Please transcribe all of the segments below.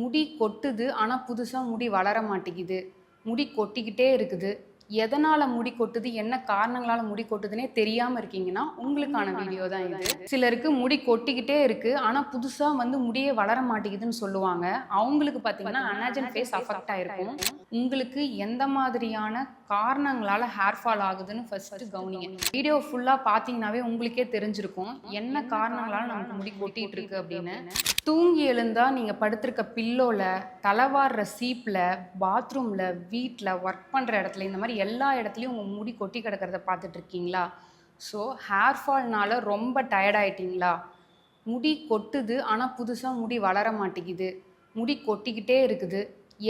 முடி கொட்டுது ஆனால் புதுசாக முடி வளர மாட்டேங்குது. முடி கொட்டிக்கிட்டே இருக்குது. எதனால் முடி கொட்டுது என்ன காரணங்களால் முடி கொட்டுதுன்னே தெரியாமல் இருக்கீங்கன்னா உங்களுக்கான வீடியோ தான் இது. சிலருக்கு முடி கொட்டிக்கிட்டே இருக்கு ஆனால் புதுசாக வந்து முடியே வளர மாட்டேங்குதுன்னு சொல்லுவாங்க. அவங்களுக்கு பார்த்தீங்கன்னா அனாஜன் ஃபேஸ் அஃபெக்ட் ஆயிருக்கும். உங்களுக்கு எந்த மாதிரியான காரணங்களால ஹேர் ஃபால் ஆகுதுன்னு ஃபர்ஸ்ட் கவனிங்க. வீடியோ ஃபுல்லாக பார்த்தீங்கன்னாவே உங்களுக்கே தெரிஞ்சிருக்கும். என்ன காரணங்களால நமக்கு முடி கொட்டிட்டு இருக்கு அப்படின்னு. தூங்கி எழுந்தா நீங்கள் படுத்திருக்க பில்லோவில் தலைவாடுற சீப்பில் பாத்ரூமில் வீட்டில் ஒர்க் பண்ணுற இடத்துல இந்த மாதிரி எல்லா இடத்துலையும் உங்கள் முடி கொட்டி கிடக்கிறத பார்த்துட்ருக்கீங்களா ஸோ ஹேர் ஃபால்னால் ரொம்ப டயர்டாயிட்டிங்களா முடி கொட்டுது ஆனால் புதுசாக முடி வளர மாட்டேங்குது. முடி கொட்டிக்கிட்டே இருக்குது.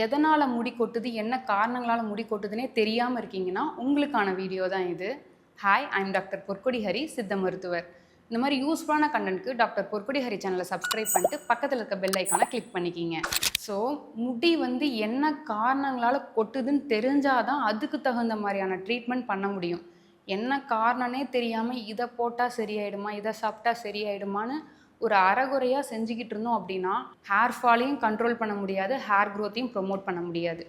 எதனால் முடி கொட்டுது என்ன காரணங்களால் முடி கொட்டுதுன்னே தெரியாமல் இருக்கீங்கன்னா உங்களுக்கான வீடியோ தான் இது. Hi I'm doctor Porkodi Hari சித்த மருத்துவர் இந்த மாதிரி யூஸ்ஃபுல்லான கண்டென்ட்க்கு டாக்டர் பொற்கொடி ஹரி சேனலை சப்ஸ்கிரைப் பண்ணிட்டு பக்கத்தில் இருக்க பெல் ஐக்கானை கிளிக் பண்ணிக்கிங்க. ஸோ முடி வந்து என்ன காரணங்களால் கொட்டுதுன்னு தெரிஞ்சாதான் அதுக்கு தகுந்த மாதிரியான ட்ரீட்மெண்ட் பண்ண முடியும். என்ன காரணனே தெரியாமல் இதை போட்டால் சரியாயிடுமா இதை சாப்பிட்டா சரியாயிடுமான்னு ஒரு அறகுறையாக செஞ்சுக்கிட்டு இருந்தோம் அப்படின்னா ஹேர் ஃபாலையும் கண்ட்ரோல் பண்ண முடியாது ஹேர் க்ரோத்தையும் ப்ரொமோட் பண்ண முடியாது.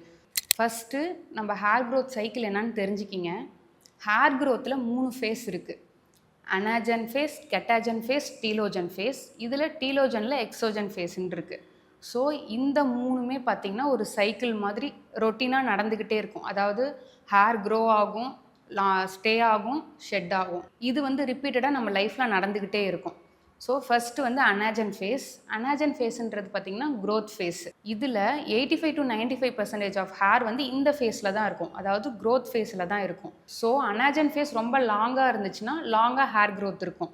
ஃபஸ்ட்டு நம்ம ஹேர் க்ரோத் சைக்கிள் என்னன்னு தெரிஞ்சுக்கிங்க. ஹேர் க்ரோத்தில் மூணு ஃபேஸ் இருக்குது anagen phase catagen phase telogen phase. இதில் டீலோஜனில் எக்ஸோஜன் ஃபேஸ்ன்னு இருக்குது ஸோ இந்த மூணுமே பார்த்திங்கன்னா ஒரு சைக்கிள் மாதிரி ரொட்டீனாக நடந்துக்கிட்டே இருக்கும். அதாவது ஹேர் க்ரோ ஆகும் லா ஸ்டே ஆகும் ஷெட் ஆகும். இது வந்து ரிப்பீட்டடாக நம்ம லைஃப்பில் நடந்துக்கிட்டே இருக்கும். ஸோ ஃபஸ்ட்டு வந்து அனாஜன் ஃபேஸ் அனாஜன் ஃபேஸ்ன்றது பார்த்திங்கன்னா க்ரோத் ஃபேஸ் இதில் eighty five to ninety five percentage of hair வந்து இந்த ஃபேஸில் தான் இருக்கும். அதாவது க்ரோத் ஃபேஸில் தான் இருக்கும். ஸோ அனாஜன் ஃபேஸ் ரொம்ப லாங்காக இருந்துச்சுன்னா லாங்காக ஹேர் க்ரோத் இருக்கும்.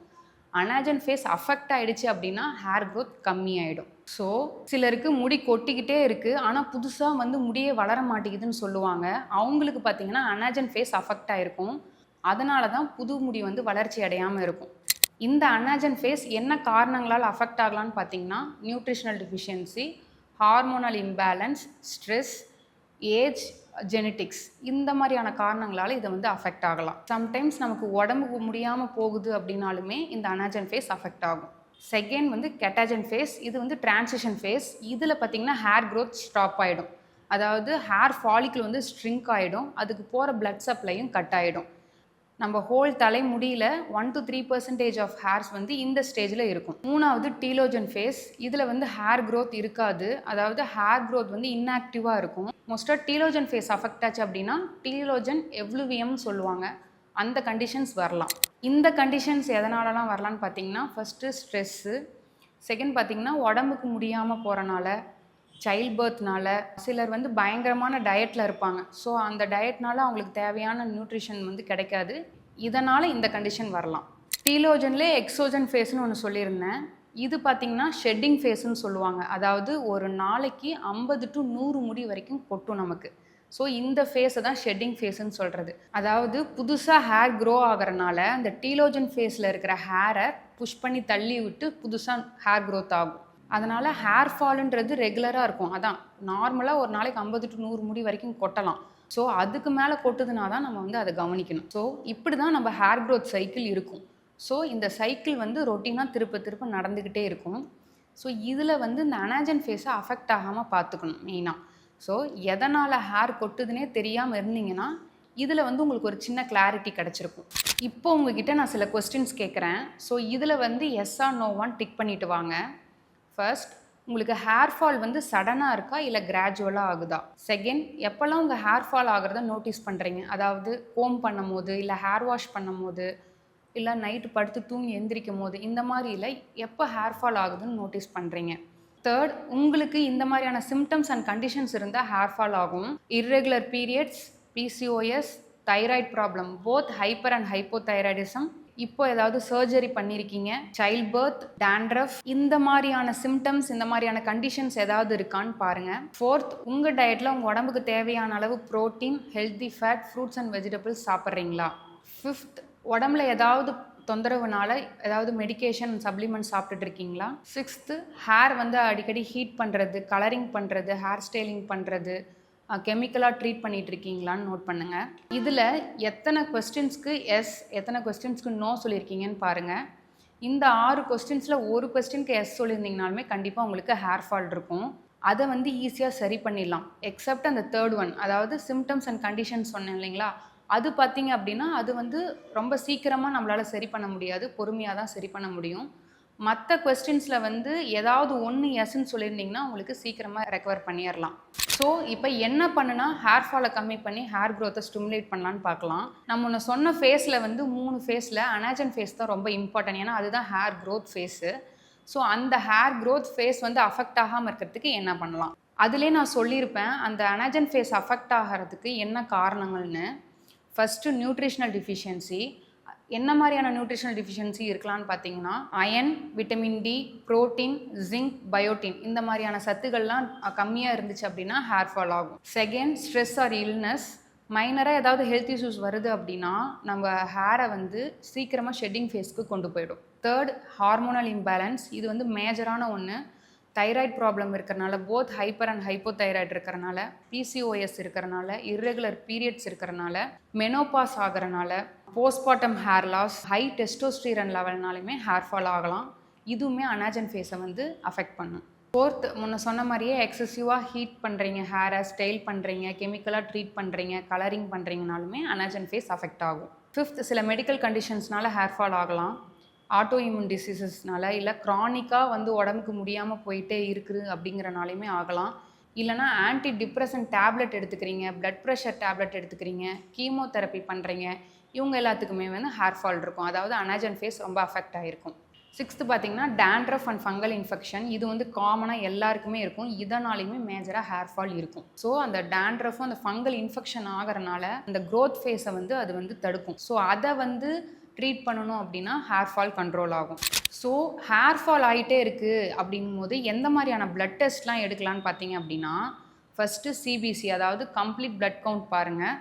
அனாஜன் ஃபேஸ் அஃபெக்ட் ஆகிடுச்சு அப்படின்னா ஹேர் க்ரோத் கம்மியாயிடும். ஸோ சிலருக்கு முடி கொட்டிக்கிட்டே இருக்குது ஆனால் புதுசாக வந்து முடியே வளர மாட்டேங்குதுன்னு சொல்லுவாங்க. அவங்களுக்கு பார்த்திங்கன்னா அனாஜன் ஃபேஸ் அஃபெக்ட் ஆகிருக்கும் அதனால தான் புது முடி வந்து வளர்ச்சி அடையாமல் இருக்கும். இந்த அனாஜன் ஃபேஸ் என்ன காரணங்களால் அஃபெக்ட் ஆகலான்னு பார்த்தீங்கன்னா nutritional deficiency hormonal imbalance stress age genetics இந்த மாதிரியான காரணங்களால் இதை வந்து அஃபெக்ட் ஆகலாம். சம்டைம்ஸ் நமக்கு உடம்புக்கு முடியாமல் போகுது அப்படின்னாலுமே இந்த அனாஜன் ஃபேஸ் அஃபெக்ட் ஆகும். செகண்ட் வந்து கெட்டாஜன் ஃபேஸ் இது வந்து டிரான்சிஷன் ஃபேஸ் இதில் பார்த்திங்கன்னா ஹேர் க்ரோத் ஸ்டாப் ஆகிடும் அதாவது ஹேர் ஃபாலிக்கில் வந்து ஸ்ட்ரிங்க் ஆகிடும் அதுக்கு போகிற பிளட் சப்ளையும் கட் ஆகிடும் நம்ம whole தலைமுடியில் one two three percentage of hairs வந்து இந்த ஸ்டேஜில் இருக்கும். மூணாவது டீலோஜன் ஃபேஸ் இதில் வந்து ஹேர் க்ரோத் இருக்காது. அதாவது ஹேர் க்ரோத் வந்து இன்ஆக்டிவாக இருக்கும். மோஸ்ட்டாக டீலோஜன் ஃபேஸ் அஃபெக்ட் ஆச்சு அப்படின்னா டீலோஜன் எவ்ளுவியம்னு சொல்லுவாங்க. அந்த கண்டிஷன்ஸ் வரலாம். இந்த கண்டிஷன்ஸ் எதனாலலாம் வரலான்னு பார்த்தீங்கன்னா ஃபஸ்ட்டு ஸ்ட்ரெஸ்ஸு செகண்ட் பார்த்தீங்கன்னா உடம்புக்கு முடியாமல் போகிறனால சைல்ட் பர்த்னால சிலர் வந்து பயங்கரமான டயட்டில் இருப்பாங்க. ஸோ அந்த டயட்னால அவங்களுக்கு தேவையான நியூட்ரிஷன் வந்து கிடைக்காது. இதனால் இந்த கண்டிஷன் வரலாம். டீலோஜன்லேயே எக்ஸோஜன் ஃபேஸ்னு ஒன்று சொல்லியிருந்தேன். இது பார்த்திங்கன்னா ஷெட்டிங் ஃபேஸ்ன்னு சொல்லுவாங்க. அதாவது ஒரு நாளைக்கு ஐம்பது டு நூறு முடி வரைக்கும் கொட்டும் நமக்கு. ஸோ இந்த ஃபேஸை தான் ஷெட்டிங் ஃபேஸ்ன்னு சொல்கிறது அதாவது புதுசாக ஹேர் க்ரோ ஆகிறனால அந்த டீலோஜன் ஃபேஸில் இருக்கிற ஹேரை புஷ் பண்ணி தள்ளி விட்டு புதுசாக ஹேர் க்ரோத் ஆகும். அதனால் ஹேர் ஃபாலுன்றது ரெகுலராக இருக்கும். அதான் நார்மலாக ஒரு நாளைக்கு ஐம்பது டு நூறு முடி வரைக்கும் கொட்டலாம். ஸோ அதுக்கு மேலே கொட்டுதுனா தான் நம்ம வந்து அதை கவனிக்கணும். ஸோ இப்படி தான் நம்ம ஹேர் க்ரோத் சைக்கிள் இருக்கும். ஸோ இந்த சைக்கிள் வந்து ரொட்டீனாக திருப்ப திருப்ப நடந்துக்கிட்டே இருக்கும். ஸோ இதில் வந்து இந்த அனாஜன் ஃபேஸை அஃபெக்ட் ஆகாமல் பார்த்துக்கணும் மெயினாக ஸோ எதனால் ஹேர் கொட்டுதுன்னே தெரியாமல் இருந்தீங்கன்னா இதில் வந்து உங்களுக்கு ஒரு சின்ன கிளாரிட்டி கிடச்சிருக்கும். இப்போ உங்ககிட்ட நான் சில கொஸ்டின்ஸ் கேட்குறேன் ஸோ இதில் வந்து எஸ்ஆர் நோவான் டிக் பண்ணிட்டு வாங்க. ஃபர்ஸ்ட் உங்களுக்கு ஹேர் ஃபால் வந்து சடனாக இருக்கா இல்லை கிராஜுவலாக ஆகுதா? செகண்ட் எப்போல்லாம் உங்கள் ஹேர் ஃபால் ஆகிறத நோட்டீஸ் பண்ணுறீங்க அதாவது கோம் பண்ணும் போது இல்லை ஹேர் வாஷ் பண்ணும் போது இல்லை நைட்டு படுத்து தூங்கி எந்திரிக்கும் போது இந்த மாதிரியில் எப்போ ஹேர் ஃபால் ஆகுதுன்னு நோட்டீஸ் பண்ணுறீங்க தேர்ட் உங்களுக்கு இந்த மாதிரியான சிம்டம்ஸ் அண்ட் கண்டிஷன்ஸ் இருந்தால் ஹேர் ஃபால் ஆகும். Irregular periods PCOS thyroid problem both hyper and hypothyroidism இப்போ ஏதாவது சர்ஜரி பண்ணியிருக்கீங்க சைல்ட் பர்த் டேண்ட்ரஃப் இந்த மாதிரியான சிம்டம்ஸ் இந்த மாதிரியான கண்டிஷன்ஸ் ஏதாவது இருக்கான்னு பாருங்கள் ஃபோர்த் உங்கள் டயட்டில் உங்கள் உடம்புக்கு தேவையான அளவு protein healthy fat fruits and vegetables சாப்பிட்றீங்களா? ஃபிஃப்த் உடம்புல ஏதாவது தொந்தரவுனால ஏதாவது மெடிகேஷன் சப்ளிமெண்ட் சாப்பிட்டுட்டு இருக்கீங்களா? சிக்ஸ்த்து ஹேர் வந்து அடிக்கடி ஹீட் பண்ணுறது கலரிங் பண்ணுறது ஹேர் ஸ்டைலிங் பண்ணுறது கெமிக்கலாக ட்ரீட் பண்ணிட்டு இருக்கீங்களான்னு நோட் பண்ணுங்கள் இதில் எத்தனை கொஸ்டின்ஸ்க்கு எஸ் எத்தனை கொஸ்டின்ஸ்க்கு நோ சொல்லியிருக்கீங்கன்னு பாருங்கள் இந்த ஆறு கொஸ்டின்ஸில் ஒரு கொஸ்டினுக்கு எஸ் சொல்லியிருந்தீங்கனாலுமே கண்டிப்பாக உங்களுக்கு ஹேர் ஃபால் இருக்கும். அதை வந்து ஈஸியாக சரி பண்ணிடலாம். எக்ஸப்ட் அந்த தேர்ட் ஒன் அதாவது சிம்டம்ஸ் அண்ட் கண்டிஷன்ஸ் சொன்னேன் இல்லைங்களா? அது பார்த்தீங்க அப்படின்னா அது வந்து ரொம்ப சீக்கிரமாக நம்மளால் சரி பண்ண முடியாது. பொறுமையாக தான் சரி பண்ண முடியும். மற்ற கொஸ்டின்ஸில் வந்து ஏதாவது ஒன்று எஸ்ன்னு சொல்லியிருந்தீங்கன்னா உங்களுக்கு சீக்கிரமாக ரெக்கவர் பண்ணிடலாம் ஸோ இப்போ என்ன பண்ணுனா ஹேர் ஃபாலை கம்மி பண்ணி ஹேர் க்ரோத்தை ஸ்டிமுலேட் பண்ணலான்னு பார்க்கலாம் நம்ம ஒன்று சொன்ன ஃபேஸில் வந்து மூணு ஃபேஸில் அனாஜன் ஃபேஸ் தான் ரொம்ப இம்பார்ட்டன்ட் ஏன்னா அதுதான் ஹேர் க்ரோத் ஃபேஸு ஸோ அந்த ஹேர் க்ரோத் ஃபேஸ் வந்து அஃபெக்ட் ஆகாமல் இருக்கிறதுக்கு என்ன பண்ணலாம்? அதுலேயே நான் சொல்லியிருப்பேன் அந்த அனாஜன் ஃபேஸ் அஃபெக்ட் ஆகிறதுக்கு என்ன காரணங்கள்னு. ஃபஸ்ட்டு நியூட்ரிஷனல் டிஃபிஷியன்சி என்ன மாதிரியான நியூட்ரிஷனல் டிஃபிஷியன்சி இருக்கலாம்னு பார்த்தீங்கன்னா iron vitamin D protein zinc biotin இந்த மாதிரியான சத்துக்கள்லாம் கம்மியாக இருந்துச்சு அப்படின்னா ஹேர் ஃபால் ஆகும். செகண்ட் ஸ்ட்ரெஸ் ஆர் இல்னஸ் மைனராக ஏதாவது ஹெல்த் இஷ்யூஸ் வருது அப்படின்னா நம்ம ஹேரை வந்து சீக்கிரமாக ஷெட்டிங் ஃபேஸ்க்கு கொண்டு போயிடும். தேர்ட் ஹார்மோனல் இம்பேலன்ஸ் இது வந்து மேஜரான ஒன்று தைராய்டு ப்ராப்ளம் இருக்கிறனால both hyper and hypo thyroid இருக்கிறனால பிசிஓஎஸ் இருக்கிறனால இர்ரெகுலர் பீரியட்ஸ் இருக்கிறனால menopause ஆகிறனால postpartum hair loss high testosterone லெவல்னாலுமே hair fall ஆகலாம். இதுவுமே அனாஜன் ஃபேஸை வந்து அஃபெக்ட் பண்ணும். ஃபோர்த் முன்ன சொன்ன மாதிரியே எக்ஸசிவாக ஹீட் பண்ணுறீங்க ஹேரை ஸ்டைல் பண்ணுறீங்க கெமிக்கலாக ட்ரீட் பண்ணுறீங்க கலரிங் பண்ணுறீங்கனாலுமே அனாஜன் ஃபேஸ் அஃபெக்ட் ஆகும். ஃபிஃப்த் சில மெடிக்கல் கண்டிஷன்ஸ்னால ஹேர் ஃபால் ஆகலாம். ஆட்டோ இம்யூன் டிசீசஸ்னால இல்லை க்ரானிக்காக வந்து உடம்புக்கு முடியாமல் போயிட்டே இருக்குது அப்படிங்கிறனாலையுமே ஆகலாம். இல்லைனா ஆன்டி டிப்ரெஷன் டேப்லெட் எடுத்துக்கிறீங்க ப்ளட் ப்ரெஷர் டேப்லெட் எடுத்துக்கிறீங்க கீமோதெரப்பி பண்ணுறீங்க இவங்க எல்லாத்துக்குமே வந்து ஹேர் ஃபால் இருக்கும். அதாவது அனாஜன் ஃபேஸ் ரொம்ப அஃபெக்ட் ஆகிருக்கும் சிக்ஸ்த்து பார்த்தீங்கன்னா டேண்ட்ரஃப் அண்ட் ஃபங்கல் இன்ஃபெக்ஷன் இது வந்து காமனாக எல்லாருக்குமே இருக்கும். இதனாலையுமே மேஜராக ஹேர் ஃபால் இருக்கும். ஸோ அந்த டேண்ட்ரஃபும் அந்த ஃபங்கல் இன்ஃபெக்ஷன் ஆகிறனால அந்த க்ரோத் ஃபேஸை வந்து அது வந்து தடுக்கும். ஸோ அதை வந்து ட்ரீட் பண்ணணும் அப்படின்னா ஹேர் ஃபால் கண்ட்ரோல் ஆகும். ஸோ ஹேர் ஃபால் ஆகிட்டே இருக்குது அப்படிங்கும் போது எந்த மாதிரியான பிளட் டெஸ்ட்லாம் எடுக்கலான்னு பார்த்தீங்க அப்படின்னா ஃபஸ்ட்டு சிபிசி அதாவது கம்ப்ளீட் பிளட் கவுண்ட் பாருங்கள்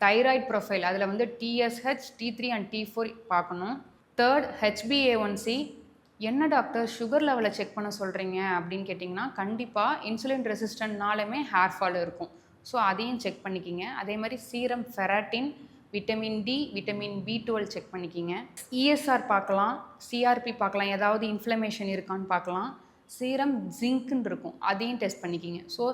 தைராய்ட் ப்ரொஃபைல் அதில் வந்து TSH T three and T four பார்க்கணும். தேர்ட் ஹெச்பிஏ ஒன் சி என்ன டாக்டர் சுகர் லெவலை செக் பண்ண சொல்கிறீங்க அப்படின்னு கேட்டிங்கன்னா கண்டிப்பாக இன்சுலின் ரெசிஸ்டன்ட்னாலுமே ஹேர் ஃபால் இருக்கும். ஸோ அதையும் செக் பண்ணிக்கிங்க. அதே மாதிரி serum ferritin vitamin D vitamin B twelve check பண்ணிக்கிங்க. இஎஸ்ஆர் பார்க்கலாம் சிஆர்பி பார்க்கலாம் ஏதாவது இன்ஃப்ளமேஷன் இருக்கான்னு பார்க்கலாம். சீரம் ஜிங்க்குன்னு இருக்கும் அதையும் டெஸ்ட் பண்ணிக்கிங்க. ஸோ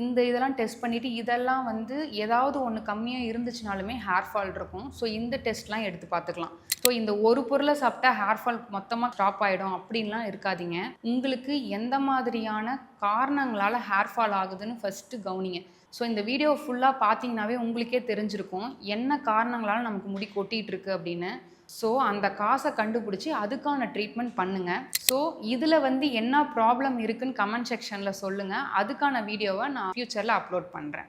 இந்த இதெல்லாம் டெஸ்ட் பண்ணிவிட்டு இதெல்லாம் வந்து ஏதாவது ஒன்று கம்மியாக இருந்துச்சுனாலுமே ஹேர் ஃபால் இருக்கும். ஸோ இந்த டெஸ்ட்லாம் எடுத்து பார்த்துக்கலாம். ஸோ இந்த ஒரு பொருளை சாப்பிட்டா ஹேர் ஃபால் மொத்தமாக ஸ்டாப் ஆகிடும் அப்படின்லாம் இருக்காதீங்க. உங்களுக்கு எந்த மாதிரியான காரணங்களால் ஹேர் ஃபால் ஆகுதுன்னு ஃபஸ்ட்டு கவனிங்க. ஸோ இந்த வீடியோ ஃபுல்லாக பார்த்தீங்கன்னாவே உங்களுக்கே தெரிஞ்சிருக்கும். என்ன காரணங்களால் நமக்கு முடி கொட்டிகிட்டு இருக்கு அப்படின்னு. ஸோ அந்த காசை கண்டுபிடிச்சி அதுக்கான ட்ரீட்மெண்ட் பண்ணுங்கள் ஸோ இதில் வந்து என்ன ப்ராப்ளம் இருக்குன்னு கமெண்ட் செக்ஷனில் சொல்லுங்கள் அதுக்கான வீடியோவை நான் ஃப்யூச்சரில் அப்லோட் பண்ணுறேன்